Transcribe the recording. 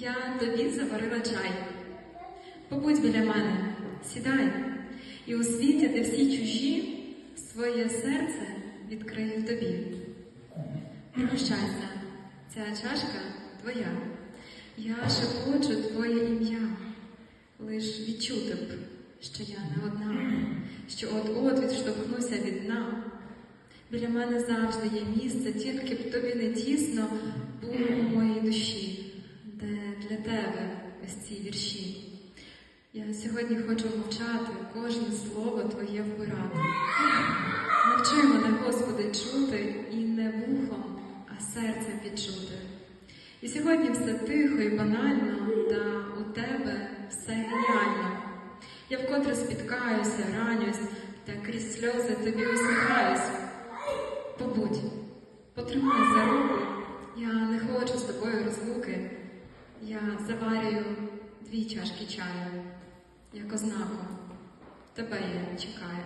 я тобі заварила чай. Побудь біля мене, сідай, і у світі, де всі чужі, своє серце відкрию тобі. Прощайся, ця чашка твоя. Я шепочу твоє ім'я, лиш відчути б, що я не одна, що от-от відштовхнуся від дна. Біля мене завжди є місце, тільки б тобі не тісно було у моїй душі, для тебе ось ці вірші. Я сьогодні хочу мовчати, кожне слово твоє вбирати. Навчи мене, Господи, чути і не вухом, а серцем відчути. І сьогодні все тихо і банально, та у тебе все геніально. Я вкотре спіткаюся, ранюсь, та крізь сльози тобі усміхаюсь. Побудь, потримай Я заварюю дві чашки чаю, як ознаку. Тебе я чекаю.